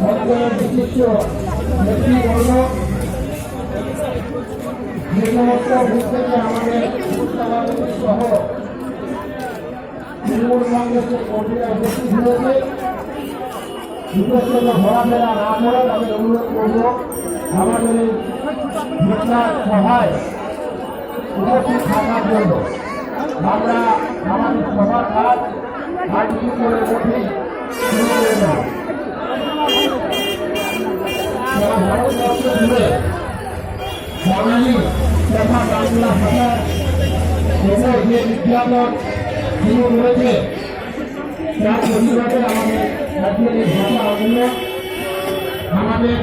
আমাদের বিশিষ্ট ব্যক্তিবর্গ যে সমস্ত বুথ থেকে আমাদের সহ তৃণমূল কংগ্রেসের কর্মীরা উপস্থিত হয়েছে বিশেষ করে ঘোরাফেরা না করে তাদের অনুরোধ করব আমাদের এই ঘটনার সভায় উপস্থিত থাকার জন্য আমরা আমাদের সবার কাজ আজ করে বাংলা ভাষার উপর যে বিজ্ঞাপন শুরু রয়েছে আমাদের